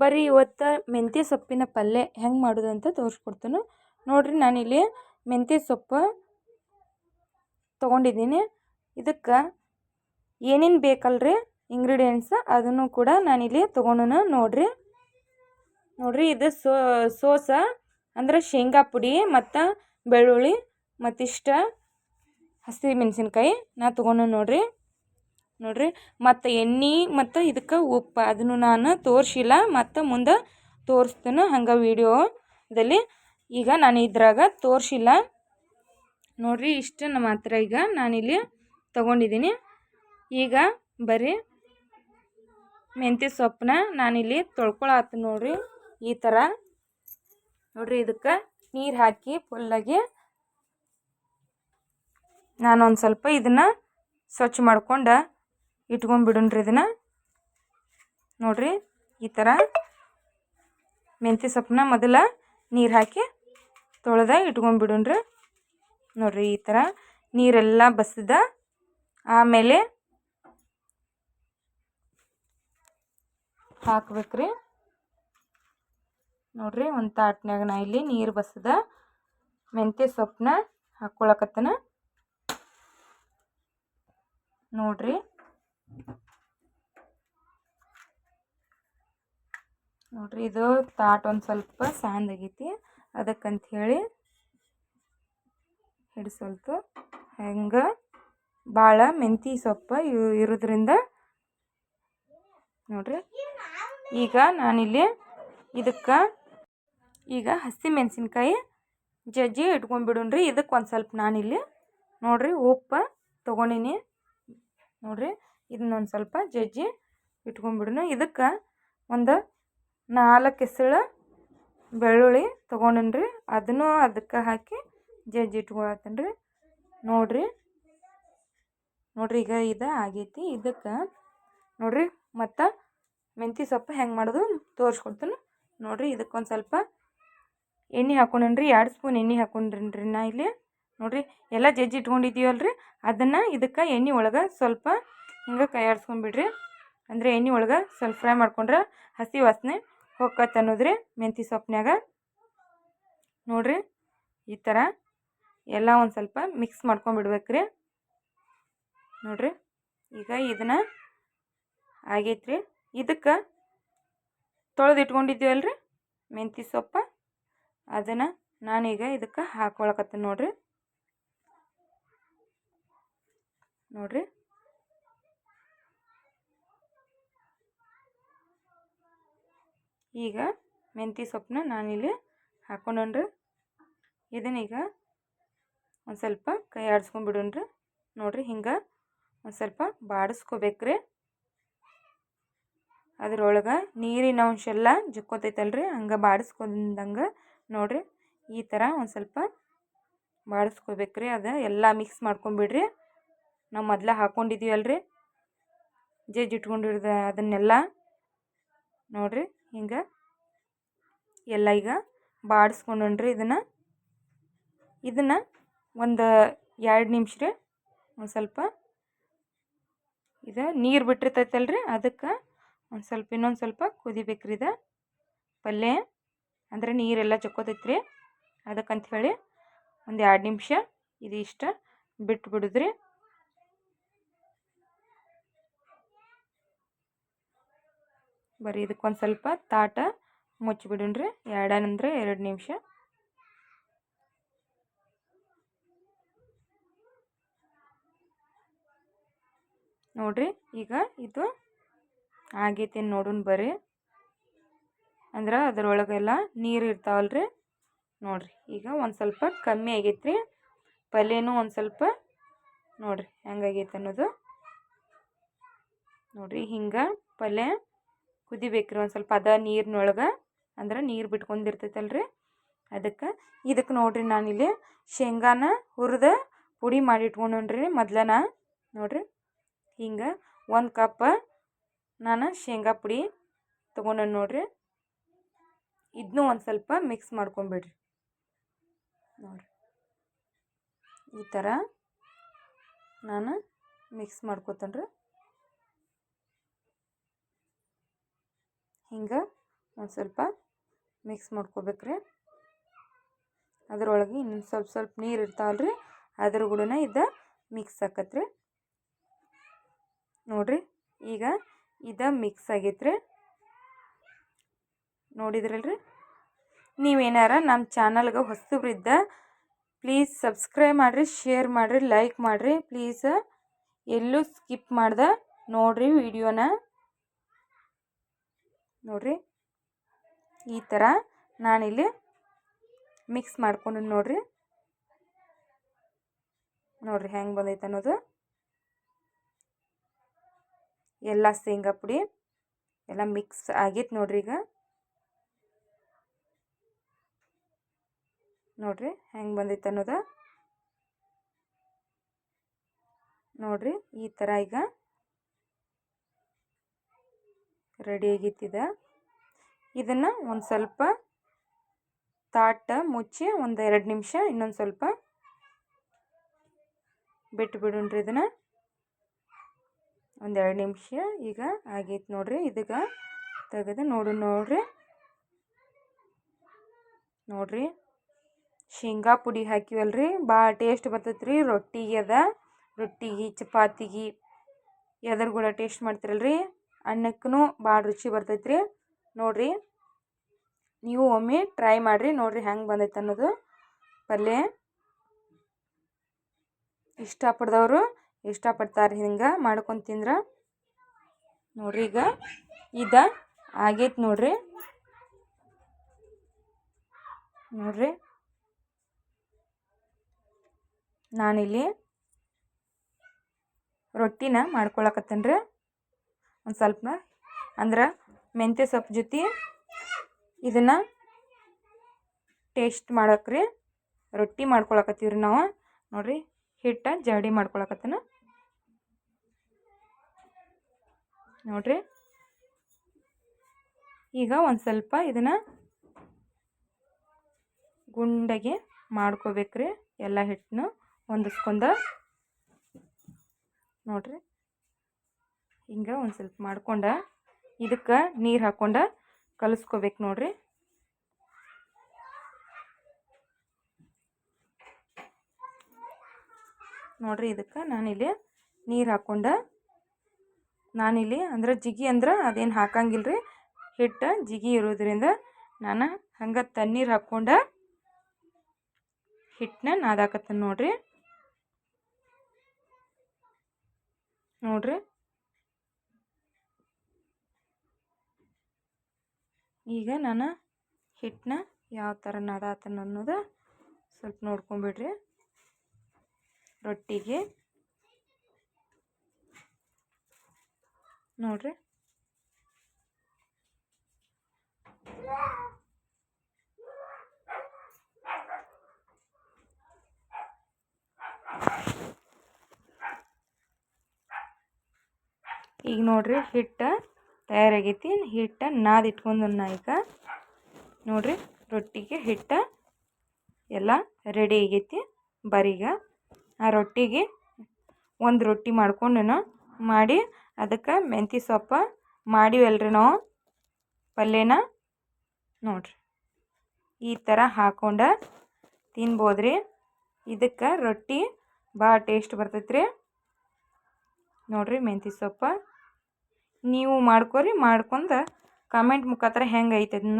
ಬರೀ ಇವತ್ತು ಮೆಂತ್ಯ ಸೊಪ್ಪಿನ ಪಲ್ಯ ಹೆಂಗೆ ಮಾಡೋದು ಅಂತ ತೋರಿಸ್ಕೊಡ್ತೀನಿ. ನೋಡಿರಿ ನಾನಿಲ್ಲಿ ಮೆಂತ್ಯ ಸೊಪ್ಪು ತೊಗೊಂಡಿದ್ದೀನಿ. ಇದಕ್ಕೆ ಏನೇನು ಬೇಕಲ್ರಿ ಇಂಗ್ರೀಡಿಯೆಂಟ್ಸ್ ಅದನ್ನು ಕೂಡ ನಾನಿಲ್ಲಿ ತೊಗೊಂಡನ ನೋಡಿರಿ. ನೋಡಿರಿ, ಇದು ಸೋ, ಸೋಸ ಅಂದ್ರೆ ಶೇಂಗಾ ಪುಡಿ ಮತ್ತು ಬೆಳ್ಳುಳ್ಳಿ ಮತ್ತಿಷ್ಟ ಹಸಿ ಮೆಣಸಿನ್ಕಾಯಿ ನಾ ತೊಗೊಂಡು ನೋಡಿರಿ. ನೋಡಿರಿ. ಮತ್ತು ಎಣ್ಣೆ ಮತ್ತು ಇದಕ್ಕೆ ಉಪ್ಪು. ಅದನ್ನು ನಾನು ತೋರಿಸಿಲ್ಲ. ಮತ್ತು ಮುಂದೆ ತೋರಿಸ್ತೇನೆ ಹಂಗೆ ವಿಡಿಯೋದಲ್ಲಿ ಈಗ ನಾನು ಇದ್ರಾಗ ತೋರಿಸಿಲ್ಲ. ನೋಡಿರಿ ನಮ್ಮ ಮಾತ್ರ ಈಗ ನಾನಿಲ್ಲಿ ತೊಗೊಂಡಿದ್ದೀನಿ ಈಗ ಬರೀ ಮೆಂತ್ಯ ಸೊಪ್ಪನ್ನ ನಾನಿಲ್ಲಿ ತೊಳ್ಕೊಳತ್ತ ನೋಡಿರಿ ಈ ಥರ ನೋಡಿರಿ ಇದಕ್ಕೆ ನೀರು ಹಾಕಿ ಫುಲ್ಲಾಗಿ ನಾನು ಒಂದು ಸ್ವಲ್ಪ ಇದನ್ನು ಸ್ವಚ್ಛ ಮಾಡ್ಕೊಂಡು ಇಟ್ಕೊಂಡ್ಬಿಡೋಣ್ರಿ ಇದನ್ನು. ನೋಡಿರಿ, ಈ ಥರ ಮೆಂತ್ಯ ಸೊಪ್ಪನ್ನ ಮೊದಲ ನೀರು ಹಾಕಿ ತೊಳೆದ ಇಟ್ಕೊಂಡ್ಬಿಡೋಣ್ರಿ ನೋಡಿರಿ, ಈ ಥರ ನೀರೆಲ್ಲ ಬಸಿದ. ಆಮೇಲೆ ಹಾಕ್ಬೇಕ್ರಿ. ನೋಡಿರಿ, ಒಂದು ತಾಟ್ನಾಗ ನಾ ಇಲ್ಲಿ ನೀರು ಬಸದ ಮೆಂತ್ಯ ಸೊಪ್ಪನ್ನ ಹಾಕ್ಕೊಳಕತ್ತನ ನೋಡ್ರಿ. ನೋಡ್ರಿ, ಇದು ತಾಟ್ ಒಂದು ಸ್ವಲ್ಪ ಆಗೈತಿ. ಅದಕ್ಕಂತ ಹೇಳಿ ಹಿಡಿಸಲ್ತು ಹೆಂಗೆ? ಭಾಳ ಮೆಂತಿ ಸೊಪ್ಪು ಇರೋದ್ರಿಂದ ನೋಡ್ರಿ. ಈಗ ನಾನಿಲ್ಲಿ ಇದಕ್ಕೆ ಈಗ ಹಸಿ ಮೆಣಸಿನ್ಕಾಯಿ ಜಜ್ಜಿ ಇಟ್ಕೊಂಡ್ಬಿಡೋಣ್ರಿ. ಇದಕ್ಕೆ ಒಂದು ಸ್ವಲ್ಪ ನಾನಿಲ್ಲಿ ನೋಡ್ರಿ, ಉಪ್ಪು ತೊಗೊಂಡಿನಿ. ನೋಡ್ರಿ ಇದನ್ನೊಂದು ಸ್ವಲ್ಪ ಜಜ್ಜಿ ಇಟ್ಕೊಂಡ್ಬಿಡೋಣ ಇದಕ್ಕೆ ಒಂದು ನಾಲ್ಕು ಎಸಳು ಬೆಳ್ಳುಳ್ಳಿ ತೊಗೊಂಡೇನ್ರಿ. ಅದನ್ನು ಅದಕ್ಕೆ ಹಾಕಿ ಜಜ್ಜಿ ಇಟ್ಕೊಳತ್ತೇನೆ ರೀ ನೋಡಿರಿ ನೋಡಿರಿ ಈಗ ಇದು ಆಗೈತಿ. ಇದಕ್ಕೆ ನೋಡಿರಿ, ಮತ್ತು ಮೆಂತಿ ಸೊಪ್ಪು ಹೆಂಗೆ ಮಾಡೋದು ತೋರಿಸ್ಕೊಡ್ತೀನಿ. ನೋಡಿರಿ, ಇದಕ್ಕೊಂದು ಸ್ವಲ್ಪ ಎಣ್ಣೆ ಹಾಕೊಂಡೇನ್ರಿ, ಎರಡು ಸ್ಪೂನ್ ಎಣ್ಣೆ ಹಾಕೊಂಡ್ರಿ ನಾ ಇಲ್ಲಿ. ನೋಡಿರಿ, ಎಲ್ಲ ಜಜ್ಜಿ ಇಟ್ಕೊಂಡಿದ್ದೀವಲ್ರಿ. ಅದನ್ನು ಇದಕ್ಕೆ ಎಣ್ಣೆ ಒಳಗೆ ಸ್ವಲ್ಪ ಹಿಂಗೆ ಕೈ ಆಡಿಸ್ಕೊಂಡ್ಬಿಡ್ರಿ ಅಂದರೆ ಎಣ್ಣೆ ಒಳಗೆ ಸ್ವಲ್ಪ ಫ್ರೈ ಮಾಡ್ಕೊಂಡ್ರೆ ಹಸಿ ವಾಸನೆ ಹೋಗತ್ತೆ ಅನ್ನೋದ್ರಿ ಮೆಂತ್ಯ ಸೊಪ್ಪಿನಾಗ ನೋಡಿರಿ ಈ ಥರ ಎಲ್ಲ ಒಂದು ಸ್ವಲ್ಪ ಮಿಕ್ಸ್ ಮಾಡ್ಕೊಂಡ್ಬಿಡ್ಬೇಕ್ರಿ ನೋಡಿರಿ ಈಗ ಇದನ್ನು ಆಗೈತ್ರಿ. ಇದಕ್ಕೆ ತೊಳೆದು ಇಟ್ಕೊಂಡಿದ್ದೀವಲ್ರಿ ಮೆಂತ್ಯ ಸೊಪ್ಪು. ಅದನ್ನು ನಾನೀಗ ಇದಕ್ಕೆ ಹಾಕೊಳಕತ್ತೀನಿ ನೋಡಿರಿ. ನೋಡಿರಿ ಈಗ ಮೆಂತ್ಯ ಸೊಪ್ಪನ್ನ ನಾನಿಲ್ಲಿ ಹಾಕೊಂಡನ್ರಿ ಇದನ್ನೀಗ ಒಂದು ಸ್ವಲ್ಪ ಕೈ ಆಡಿಸ್ಕೊಂಡ್ಬಿಡೋಣ್ರಿ ನೋಡಿರಿ ಹಿಂಗೆ ಒಂದು ಸ್ವಲ್ಪ ಬಾಡಿಸ್ಕೋಬೇಕ್ರಿ. ಅದರೊಳಗೆ ನೀರಿನ ಅಂಶ ಎಲ್ಲ ಜಕ್ಕೋತೈತಲ್ರಿ, ಹಂಗೆ ಬಾಡಿಸ್ಕೊಂಡಂಗೆ ನೋಡಿರಿ ಈ ಥರ ಒಂದು ಸ್ವಲ್ಪ ಬಾಡಿಸ್ಕೋಬೇಕ್ರಿ. ಅದು ಎಲ್ಲ ಮಿಕ್ಸ್ ಮಾಡ್ಕೊಂಬಿಡ್ರಿ ನಾವು ಮೊದಲ ಹಾಕ್ಕೊಂಡಿದ್ದೀವಲ್ರಿ ಜಜ್ಜಿ ಇಟ್ಕೊಂಡಿರೋದು ಅದನ್ನೆಲ್ಲ ನೋಡಿರಿ. ಹಿಂಗೆ. ಎಲ್ಲ ಈಗ ಬಾಡಿಸ್ಕೊಂಡ್ರಿ ಇದನ್ನು. ಇದನ್ನು ಒಂದು ಎರಡು ನಿಮಿಷ ರೀ ಒಂದು ಸ್ವಲ್ಪ ಇದು ನೀರು ಬಿಟ್ಟಿರ್ತೈತಲ್ಲ ರೀ ಅದಕ್ಕೆ ಒಂದು ಸ್ವಲ್ಪ ಇನ್ನೊಂದು ಸ್ವಲ್ಪ ಕುದಿಬೇಕ್ರಿ ಇದು. ಪಲ್ಯ ಅಂದರೆ ನೀರೆಲ್ಲ ಚಕ್ಕೋತೈತೆ ರೀ ಅದಕ್ಕಂತ ಹೇಳಿ ಒಂದು ಎರಡು ನಿಮಿಷ ಇದು ಇಷ್ಟ ಬಿಟ್ಟು ಬಿಡುದ್ರಿ ಬರೀ ಇದಕ್ಕೊಂದು ಸ್ವಲ್ಪ ತಾಟ ಮುಚ್ಚಿಬಿಡೋಣ್ರಿ. ಎರಡನಂದ್ರೆ ಎರಡು ನಿಮಿಷ. ನೋಡ್ರಿ, ಈಗ ಇದು ಆಗೈತೆ ನೋಡೋಣ ಬರ್ರಿ. ಅಂದ್ರೆ ಅದರೊಳಗೆಲ್ಲ ನೀರು ಇರ್ತಾವಲ್ರಿ. ನೋಡ್ರಿ, ಈಗ ಒಂದು ಸ್ವಲ್ಪ ಕಮ್ಮಿ ಆಗೈತ್ರಿ. ಪಲ್ಯನೂ ಒಂದು ಸ್ವಲ್ಪ, ನೋಡ್ರಿ ಹೆಂಗಾಗೈತೆ ಅನ್ನೋದು. ನೋಡ್ರಿ, ಹಿಂಗೆ ಪಲ್ಯ ಕುದಿಬೇಕ್ರಿ ಒಂದು ಸ್ವಲ್ಪ ಅದ ನೀರಿನೊಳಗೆ. ಅಂದ್ರೆ ನೀರು ಬಿಟ್ಕೊಂಡಿರ್ತೈತಲ್ರಿ ಅದಕ್ಕೆ ಇದಕ್ಕೆ ನೋಡ್ರಿ ನಾನಿಲ್ಲಿ ಶೇಂಗಾನ ಹುರಿದು ಪುಡಿ ಮಾಡಿ ಇಟ್ಕೊಂಡ್ರಿ ಮೊದ್ಲನ. ನೋಡ್ರಿ. ಹಿಂಗೆ ಒಂದು ಕಪ್ ನಾನು ಶೇಂಗಾ ಪುಡಿ ತೊಗೊಂಡು ನೋಡ್ರಿ. ಇದನ್ನೂ ಒಂದು ಸ್ವಲ್ಪ ಮಿಕ್ಸ್ ಮಾಡ್ಕೊಂಬಿಡ್ರಿ. ನೋಡಿರಿ. ಈ ಥರ ನಾನು ಮಿಕ್ಸ್ ಮಾಡ್ಕೊತೇನೆ ರೀ ಹಿಂಗೆ ಒಂದು ಸ್ವಲ್ಪ ಮಿಕ್ಸ್ ಮಾಡ್ಕೋಬೇಕ್ರಿ. ಅದ್ರೊಳಗೆ ಇನ್ನೊಂದು ಸ್ವಲ್ಪ ಸ್ವಲ್ಪ ನೀರು ಇರ್ತಾವಲ್ರಿ ಅದ್ರ ಕೂಡ ಇದು ಮಿಕ್ಸ್ ಆಕತ್ರಿ. ನೋಡ್ರಿ, ಈಗ ಇದು ಮಿಕ್ಸ್ ಆಗೈತ್ರಿ. ನೋಡಿದ್ರಲ್ರಿ? ನೀವೇನಾರ ನಮ್ಮ ಚಾನಲ್ಗೆ ಹೊಸಬ್ರಿದ್ದ ಪ್ಲೀಸ್ ಸಬ್ಸ್ಕ್ರೈಬ್ ಮಾಡಿರಿ ಶೇರ್ ಮಾಡಿರಿ ಲೈಕ್ ಮಾಡಿರಿ. ಪ್ಲೀಸ್ ಎಲ್ಲೂ ಸ್ಕಿಪ್ ಮಾಡ್ದೆ ನೋಡಿರಿ ವಿಡಿಯೋನ ನೋಡಿರಿ. ಈ ಥರ ನಾನಿಲ್ಲಿ ಮಿಕ್ಸ್ ಮಾಡ್ಕೊಂಡು ನೋಡಿರಿ. ನೋಡಿರಿ ಹೆಂಗೆ ಬಂದೈತೆ ಅನ್ನೋದು. ಎಲ್ಲ ಶೇಂಗಾ ಪುಡಿ ಎಲ್ಲ ಮಿಕ್ಸ್ ಆಗೈತೆ ನೋಡ್ರಿ ಈಗ. ನೋಡ್ರಿ ಹೆಂಗೆ ಬಂದೈತೆ ಅನ್ನೋದು. ನೋಡ್ರಿ ಈ ಥರ ಈಗ. ರೆಡಿ ಆಗೈತಿದ ಇದನ್ನು ಒಂದು ಸ್ವಲ್ಪ ತಾಟ ಮುಚ್ಚಿ ಒಂದು ಎರಡು ನಿಮಿಷ ಇನ್ನೊಂದು ಸ್ವಲ್ಪ ಬಿಟ್ಟು ಬಿಡೋಣ್ರಿ ಇದನ್ನು. ಒಂದು ಎರಡು ನಿಮಿಷ ಈಗ ಆಗೈತೆ ನೋಡ್ರಿ ಇದಕ್ಕೆ ತೆಗೆದು ನೋಡು ನೋಡ್ರಿ. ನೋಡ್ರಿ ಶೇಂಗಾ ಪುಡಿ ಹಾಕಿವಲ್ರಿ ಭಾಳ ಟೇಸ್ಟ್ ಬರ್ತೈತ್ರಿ ರೊಟ್ಟಿಗೆ ಅದ. ರೊಟ್ಟಿಗೆ, ಚಪಾತಿಗೆ ಎದ್ರ ಕೂಡ ಟೇಸ್ಟ್ ಮಾಡ್ತಿರಲ್ರಿ. ಅನ್ನಕ್ಕೂ ಭಾಳ ರುಚಿ ಬರ್ತೈತೆ ರೀ ನೋಡಿರಿ, ನೀವು ಒಮ್ಮೆ ಟ್ರೈ ಮಾಡಿರಿ, ನೋಡಿರಿ ಹೆಂಗೆ ಬಂದೈತೆ ಅನ್ನೋದು. ಪಲ್ಯ ಇಷ್ಟಪಡ್ದವರು ಇಷ್ಟಪಡ್ತಾರೆ ಹಿಂಗೆ ಮಾಡ್ಕೊಂಡು ತಿಂದ್ರೆ. ನೋಡ್ರಿ ಈಗ ಇದು ಆಗೈತೆ ನೋಡ್ರಿ. ನೋಡ್ರಿ. ನಾನಿಲ್ಲಿ ರೊಟ್ಟಿನ ಮಾಡ್ಕೊಳಕತ್ತೇನೆ ರೀ ಒಂದು ಸ್ವಲ್ಪ ಅಂದ್ರೆ ಮೆಂತ್ಯ ಸೊಪ್ಪು ಜೊತೆ ಇದನ್ನು ಟೇಸ್ಟ್ ಮಾಡಕ್ಕೆ ರೀ ರೊಟ್ಟಿ ಮಾಡ್ಕೊಳಕತ್ತೀವಿ ರೀ ನಾವು. ನೋಡಿರಿ, ಹಿಟ್ಟು ಜಡಿ ಮಾಡ್ಕೊಳಕತ್ತನ. ನೋಡಿರಿ. ಈಗ ಒಂದು ಸ್ವಲ್ಪ ಇದನ್ನು ಗುಂಡಗೆ ಮಾಡ್ಕೋಬೇಕ್ರಿ. ಎಲ್ಲ ಹಿಟ್ಟನ್ನು ಹೊಂದಿಸ್ಕೊಂಡು. ನೋಡಿರಿ. ಹಿಂಗೆ ಒಂದು ಸ್ವಲ್ಪ ಮಾಡ್ಕೊಂಡು ಇದಕ್ಕೆ ನೀರು ಹಾಕ್ಕೊಂಡು ಕಲಿಸ್ಕೋಬೇಕು ನೋಡ್ರಿ. ನೋಡಿರಿ ಇದಕ್ಕೆ ನಾನಿಲ್ಲಿ ನೀರು ಹಾಕ್ಕೊಂಡು ನಾನಿಲ್ಲಿ ಅಂದ್ರೆ ಜಿಗಿ ಅಂದ್ರೆ ಅದೇನು ಹಾಕಂಗಿಲ್ಲ ರೀ ಹಿಟ್ಟು ಜಿಗಿ ಇರೋದ್ರಿಂದ ನಾನು ಹಂಗೆ ತಣ್ಣೀರು ಹಾಕ್ಕೊಂಡು ಹಿಟ್ಟನ್ನ ನಾದಾಕತ್ತೀನಿ ನೋಡಿರಿ. ನೋಡಿರಿ. ಈಗ ನಾನು ಹಿಟ್ಟನ್ನ ಯಾವ ಥರ ನಡಾತನ ಅನ್ನೋದು ಸ್ವಲ್ಪ ನೋಡ್ಕೊಂಬಿಡ್ರಿ. ರೊಟ್ಟಿಗೆ ನೋಡ್ರಿ. ಈಗ ನೋಡ್ರಿ ಹಿಟ್ಟು ತಯಾರಾಗೈತಿ. ಹಿಟ್ಟು ನಾದಿ ಇಟ್ಕೊಂಡನ್ನ ಈಗ ನೋಡ್ರಿ, ರೊಟ್ಟಿಗೆ ಹಿಟ್ಟು ಎಲ್ಲ ರೆಡಿ ಆಗೈತಿ. ಬರೀಗ ಆ ರೊಟ್ಟಿಗೆ ಒಂದು ರೊಟ್ಟಿ ಮಾಡ್ಕೊಂಡು ಮಾಡಿ ಅದಕ್ಕೆ ಮೆಂತಿ ಸೊಪ್ಪು ಮಾಡಿವಲ್ರಿ ನಾವು ಪಲ್ಯನ. ನೋಡಿರಿ, ಈ ಥರ ಹಾಕ್ಕೊಂಡು ತಿನ್ಬೋದ್ರಿ. ಇದಕ್ಕೆ ರೊಟ್ಟಿ ಭಾಳ ಟೇಸ್ಟ್ ಬರ್ತೈತ್ರಿ. ನೋಡಿರಿ, ಮೆಂತಿ ಸೊಪ್ಪು ನೀವು ಮಾಡ್ಕೊರಿ ಮಾಡ್ಕೊಂಡು ಕಾಮೆಂಟ್ ಮುಖಾಂತರ ಹೆಂಗೈತೆ ಅನ್ನೋದು